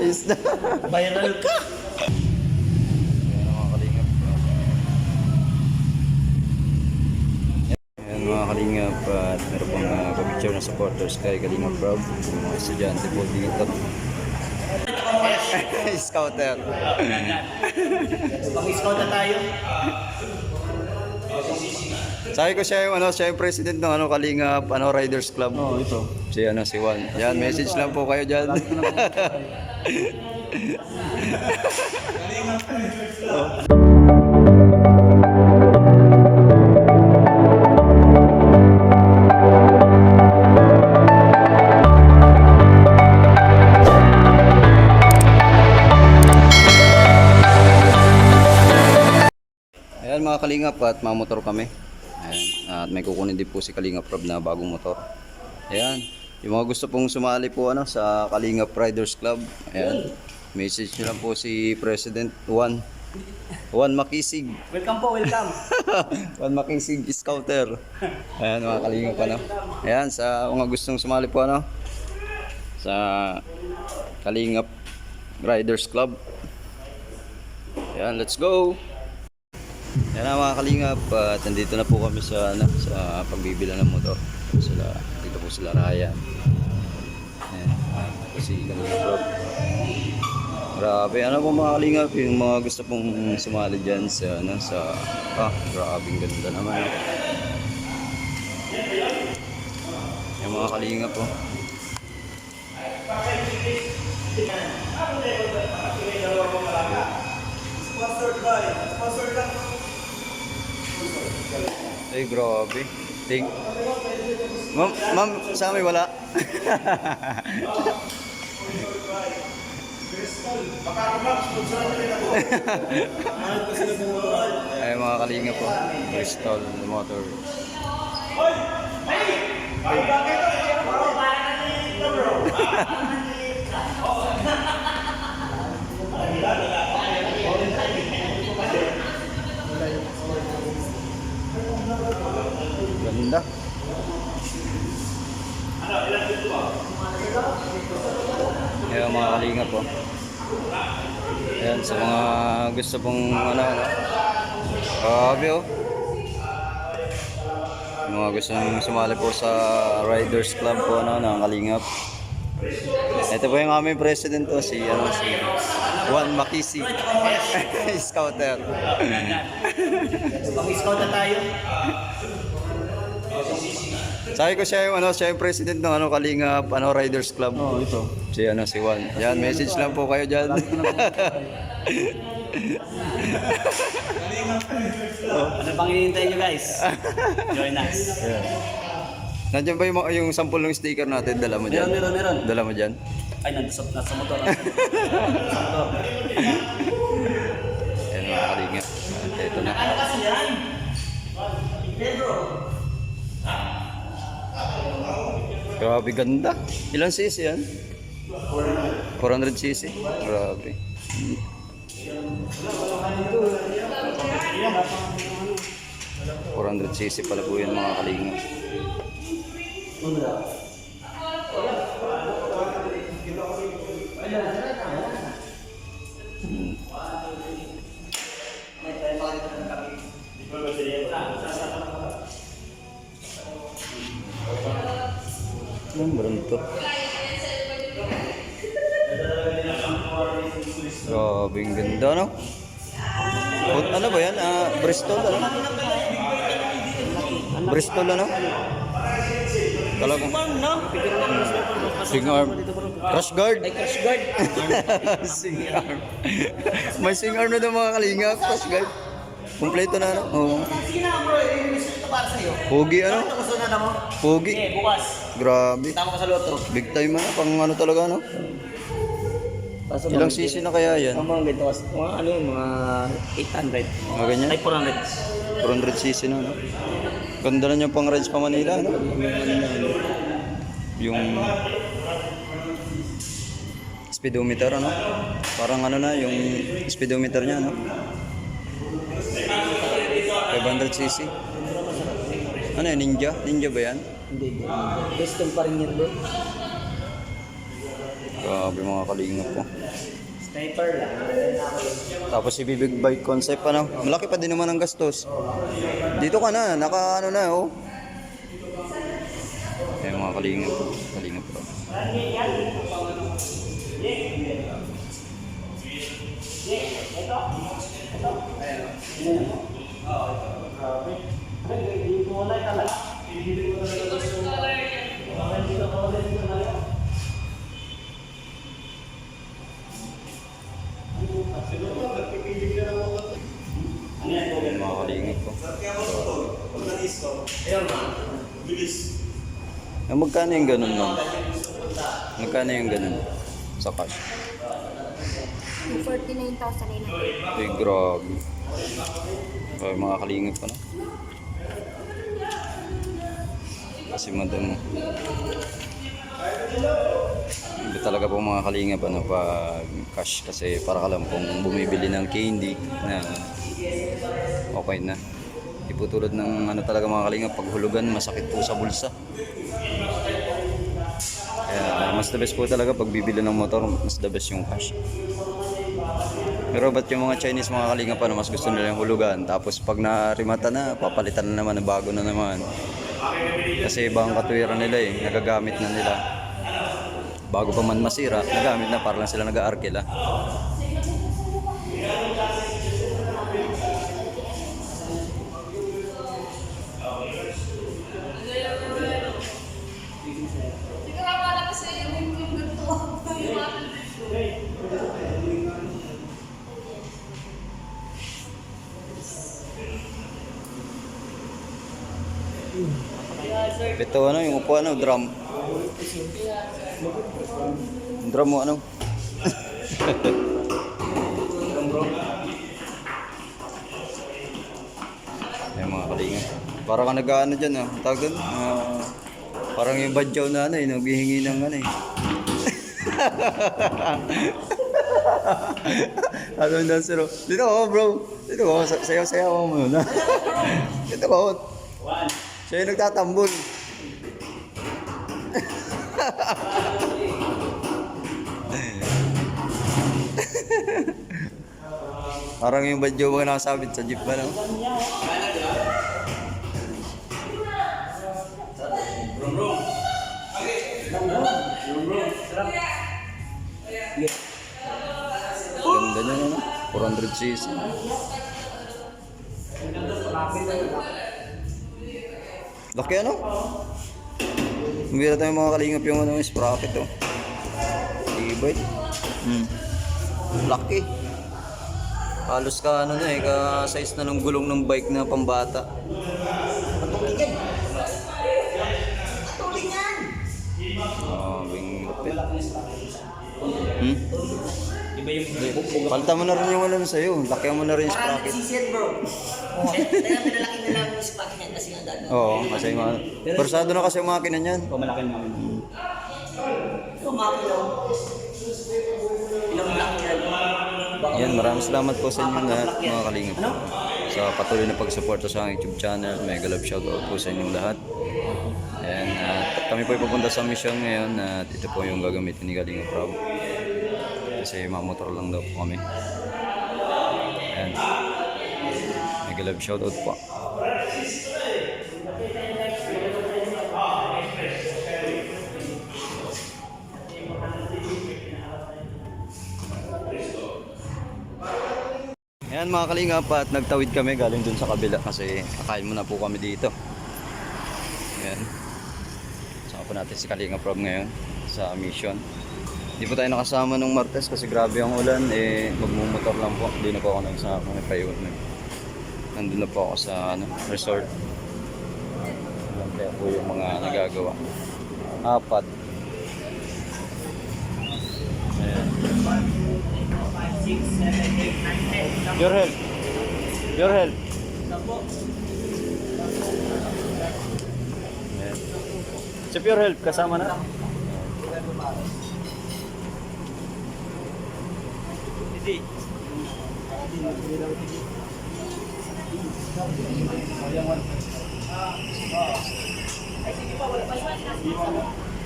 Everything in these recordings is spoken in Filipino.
Ayos na. Viral ka. Ayan mga kalingap. At meron pang uh, picture na supporters kay Kalingap Proud. Yung mga estudyante po dito. Scouter. Pag-scout na tayo. Sabi ko siya yung ano, siya yung president ng ano Kalingap ano Riders Club. Oh, ito. Si ano si Juan. Yan, message lang po kayo diyan. Ayan mga kalingap at mamotor kami. At may kukunin din po si Kalingap Rob na bagong motor. Ayan. Yung mga gusto pong sumali po ano, sa Kalingap Riders Club. Ayan. Message nyo lang po si President Juan. Juan Makisig. Welcome po, welcome. Juan Makisig Scouter. Ayan mga kalingap ano. Ayan sa mga gustong sumali po ano. Sa Kalingap Riders Club. Ayan, let's go! Yan na mga kalingap, at nandito na po kami sa ano, sa pagbibila ng motor. Sila, dito po sila Ryan. Ayan, ito si Kalingap Rob. Grabe, ano po mga kalingap, yung mga gusto pong sumali dyan sa, ano, sa, ah, grabe, ganda naman. Yung mga kalingap po. Ay, grabe. Thank Ma'am, ma'am, sa amin wala. Ay, mga kalinga po. Bristol Motor. Ganda. Ayan mga kalinga po. Ayan sa mga gusto pong ano ano. Grabe oh. Yung Mga gusto sumali po sa Riders Club po ano, ng Kalingap. Ito po yung aming president to, si, ano, si Juan Makisi. Scouter. Pag-scout na tayo. Sabi ko siya yung ano, siya yung president ng ano Kalingap ano Riders Club. Oh, ito. Si ano si Juan. Yan, message lang po kayo diyan. Ano bang hinihintay nyo guys? Join us. Nandiyan ba yung, yung sample ng sticker natin? Dala mo diyan. Meron, meron, meron. Dala mo diyan. Ay, nandun sa, nasa motor. Nasa motor. Yan mga kalingap. At ito na. Ano kasi yan? Grabe ganda. Ilan cc yan? 400 cc. Grabe. 400 cc pala po yan mga kalingap. Ano Grabe, ang ganda, no? O, ano ba yan? Ah, Bristol, ano? Bristol, ano? Talaga. Arm, no? Figure lang mo sa Sing arm. Crash guard. Ay, crash guard. sing arm. May sing arm na daw mga kalingap. Crash guard. Kompleto na, ano? Oo. Sige na bro, i-miss ito para sa'yo. Pogi, ano? Mo? Pogi. Bukas. Grabe. Tama ka sa loto. Big time, ano? Pang ano talaga, ano? Kaso Ilang cc na kaya yan? Ang mga ganito kasi, mga ano yun, mga 800. Mga ganyan? Ay, 400. 400 cc na, no? Ganda na niya pang rides pa Manila, no? Yung speedometer, ano? Parang ano na, yung speedometer niya, no? 500 cc. Ano yan, ninja? Ninja ba yan? Hindi, hindi. Piston pa rin yan bro. Grabe mga kalingap po. Sniper lang. Tapos si Big Bike Concept, ano? Malaki pa din naman ang gastos. Dito ka na, naka ano na, oh. Ayan mga kalingap. Kalingap po. Ayan Ah, magkano yung ganun nun? Magkano yung ganun? Sa cash? 49,900. Ay, grabe. Ay, mga kalingap pa na. Kasi madam. Hindi talaga po mga kalingap ano, pag cash kasi para ka lang kung bumibili ng candy na okay na. Hindi po tulad ng ano talaga mga kalingap, pag hulugan masakit po sa bulsa. Kaya mas the best po talaga pag bibili ng motor, mas the best yung cash. Pero ba't yung mga Chinese mga kalinga pa mas gusto nila yung hulugan tapos pag narimata na, papalitan na naman, na bago na naman. Kasi ibang katwiran nila eh, nagagamit na nila. Bago pa man masira, nagamit na para lang sila nag-aarkila. Ito ano, yung upuan ano, drum. Drum mo ano? Ay mga kalinga. Parang ka nag-ano dyan ah. Tawag doon? Ah, parang yung badyaw na ano eh, naghihingi ng ano eh. ano yung dancer oh. Dito ako bro. Dito ako. Sa- Sayaw-sayaw ako muna. Dito ako. Siya yung nagtatambol. Parang yung badyo mo nakasabit sa jeep ba no? Ganda niya ano? 400cc. Laki ano? Mira tayo mga kalingap yung ano, sprocket oh. Tibay. Hmm. Laki. Halos ka ano na eh, ka size na ng gulong ng bike na pambata. Ah, bing lupit. Hmm? Iba yung Palta mo na rin yung ano sa'yo. Laki mo na rin yung sprocket. Sisiyad bro. Kaya pinalaki na lang yung niya kasi nga dati. Oo, kasi yung mga... Persado na kasi yung makina niyan. Pamalaki namin. Kumaki lang. Ilang lang yan. Yan, maraming salamat po sa inyong lahat mga kalingap. Sa patuloy na pagsuporta sa aking YouTube channel. Mega love shoutout po sa inyong lahat. And at kami po ay pupunta sa mission ngayon at ito po yung gagamitin ni Kalingap Rob. Kasi mamotor lang daw po kami. Ayan. Mega love shoutout po. Ayan mga kalingap at nagtawid kami galing dun sa kabila kasi kakain muna po kami dito. Ayan. Sama po natin si Kalingap Rob ngayon sa mission. Hindi po tayo nakasama nung Martes kasi grabe ang ulan. Eh, magmumotor lang po. Hindi na po ako nagsama. Nagpayun. Nandun na po ako sa ano, resort. Ayan kaya po yung mga nagagawa. Apat. Ayan. Your help. Your help. Ayan. Si Pure Help, kasama na.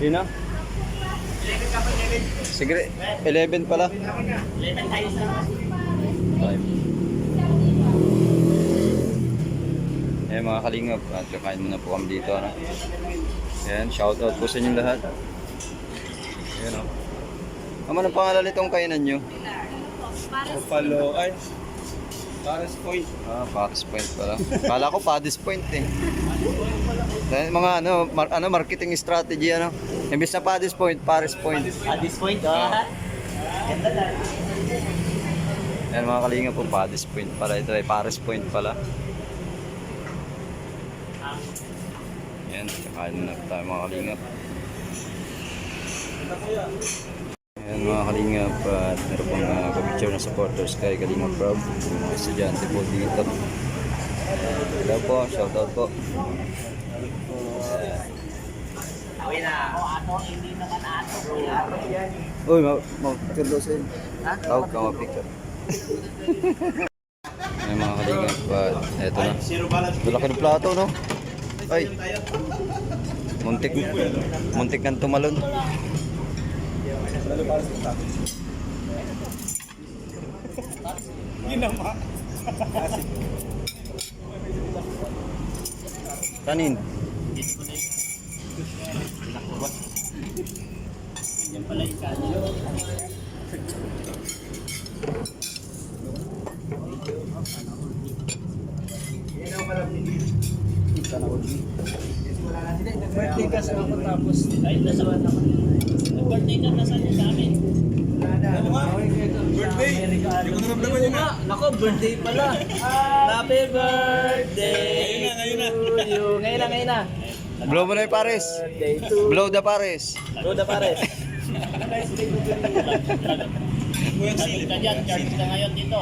Sino? Sige, 11 pala. 11 tayo sa... Five. Eh mga kalingap, at kakain muna po kami dito. Ano? Ayan, shoutout po sa inyong lahat. Ayan o. Ano ang pangalan nitong kainan nyo? Buffalo, ay. Paris Point. Ah, Paris Point pala. Kala ko Paris Point eh. Dahil mga ano, mar- ano marketing strategy ano. Imbis na Paris Point, Paris Point. At this point, oh. Ganda na. Ayan mga kalingap po, Paris Point pala. Ito ay Paris Point pala. Ayan, kakain po tayo mga kalingap. Ayan mga kalingap, at meron pang uh, kapicture na supporters kay Kalingap Rob. Yung mga estudyante po dito. Hello po, shoutout po. Uwi na. Ako, ato, hindi naman ato. Uy, ma- ma-picture daw sa'yo. Ha? Tawag ka ma-picture. Ayan mga kalingap, at eto na. Zero balance. Laki ng plato, no? Ay. Muntik, muntik kang tumalon. Ginama. Kanin. Yan pala yung Birthday ka sa ako tapos ay nasa ako. Birthday ka nasa niya sa amin. Birthday. Hindi ko naramdaman yun ah. Nako, birthday pala. Happy birthday Ngayon na, to you. Ngayon na, ngayon na. Blow mo na yung pares. Birthday to Blow the pares. Roda Pares. Kuya Silip. ka dyan, charge ka ngayon dito.